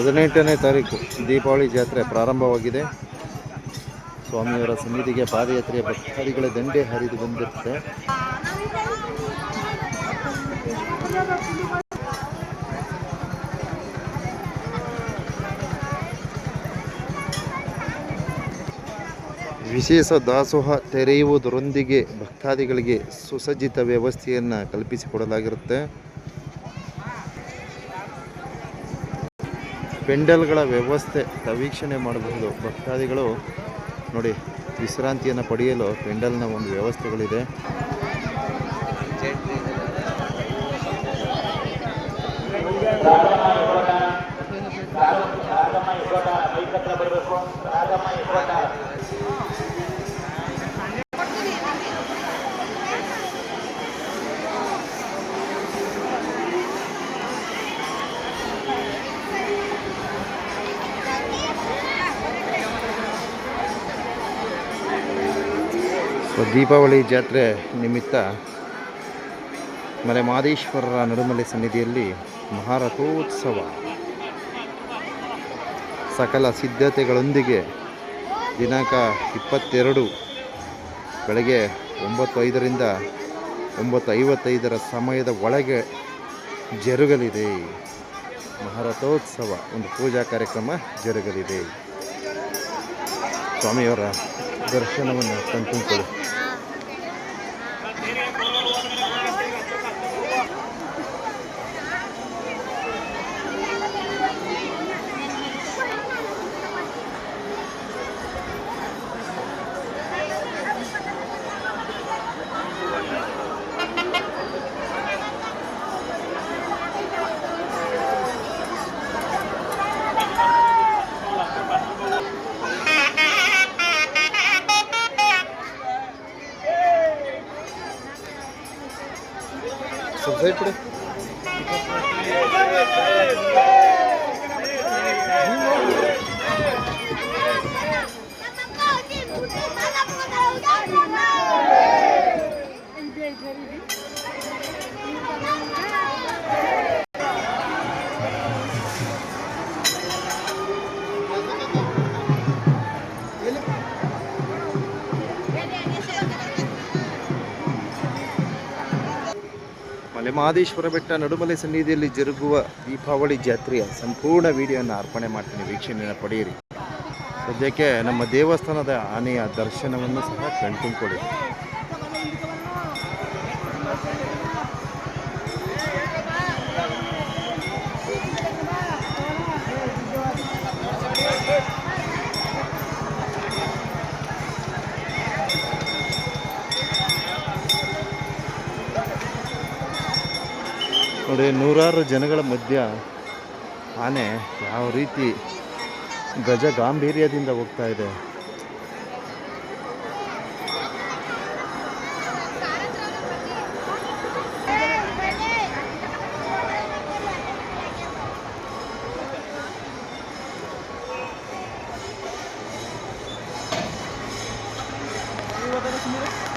ಹದಿನೆಂಟನೇ ತಾರೀಕು ದೀಪಾವಳಿ ಜಾತ್ರೆ ಪ್ರಾರಂಭವಾಗಿದೆ. ಸ್ವಾಮಿಯವರ ಸನ್ನಿಧಿಗೆ ಪಾದಯಾತ್ರೆಯ ಭಕ್ತಾದಿಗಳ ದಂಡೆ ಹರಿದು ಬಂದಿರುತ್ತೆ. ವಿಶೇಷ ದಾಸೋಹ ತೆರೆಯುವುದರೊಂದಿಗೆ ಭಕ್ತಾದಿಗಳಿಗೆ ಸುಸಜ್ಜಿತ ವ್ಯವಸ್ಥೆಯನ್ನು ಕಲ್ಪಿಸಿಕೊಡಲಾಗಿರುತ್ತೆ. ಪೆಂಡಲ್ಗಳ ವ್ಯವಸ್ಥೆ ವೀಕ್ಷಣೆ ಮಾಡಬಹುದು. ಭಕ್ತಾದಿಗಳು ನೋಡಿ ವಿಶ್ರಾಂತಿಯನ್ನು ಪಡೆಯಲು ಪೆಂಡಲ್ನ ಒಂದು ವ್ಯವಸ್ಥೆಗಳಿದೆ. ದೀಪಾವಳಿ ಜಾತ್ರೆ ನಿಮಿತ್ತ ಮಲೆ ಮಾದೇಶ್ವರರ ನಡುಮಲೆ ಸನ್ನಿಧಿಯಲ್ಲಿ ಮಹಾರಥೋತ್ಸವ. ಸಕಲ ಸಿದ್ಧತೆಗಳೊಂದಿಗೆ ದಿನಾಂಕ ಇಪ್ಪತ್ತೆರಡು ಬೆಳಗ್ಗೆ ಒಂಬತ್ತು ಐದರಿಂದ ಒಂಬತ್ತು ಐವತ್ತೈದರ ಸಮಯದ ಒಳಗೆ ಜರುಗಲಿದೆ. ಮಹಾರಥೋತ್ಸವ, ಒಂದು ಪೂಜಾ ಕಾರ್ಯಕ್ರಮ ಜರುಗಲಿದೆ. ಸ್ವಾಮಿಯವರ ದರ್ಶನವನ್ನು ಕಣ್ತುಂಬಿಕೊಳ್ಳಿ समझाई पड़े ಮಲೆಮಹದೇಶ್ವರ ಬೆಟ್ಟ ನಡುಮಲೆ ಸನ್ನಿಧಿಯಲ್ಲಿ ಜರುಗುವ ದೀಪಾವಳಿ ಜಾತ್ರೆಯ ಸಂಪೂರ್ಣ ವಿಡಿಯೋನ ಅರ್ಪಣೆ ಮಾಡ್ತೀನಿ ವೀಕ್ಷಣೆಯನ್ನು ಪಡೆಯಿರಿ. ಸದ್ಯಕ್ಕೆ ನಮ್ಮ ದೇವಸ್ಥಾನದ ಆನೆಯ ದರ್ಶನವನ್ನು ಸಹ ಕಣ್ತುಂಬಿಕೊಡಿ ನೋಡಿ ನೂರಾರು ಜನಗಳ ಮಧ್ಯ ಆನೆ ಯಾವ ರೀತಿ ಗಜ ಗಾಂಭೀರ್ಯದಿಂದ ಹೋಗ್ತಾ ಇದೆ. ಧನ್ಯವಾದಗಳು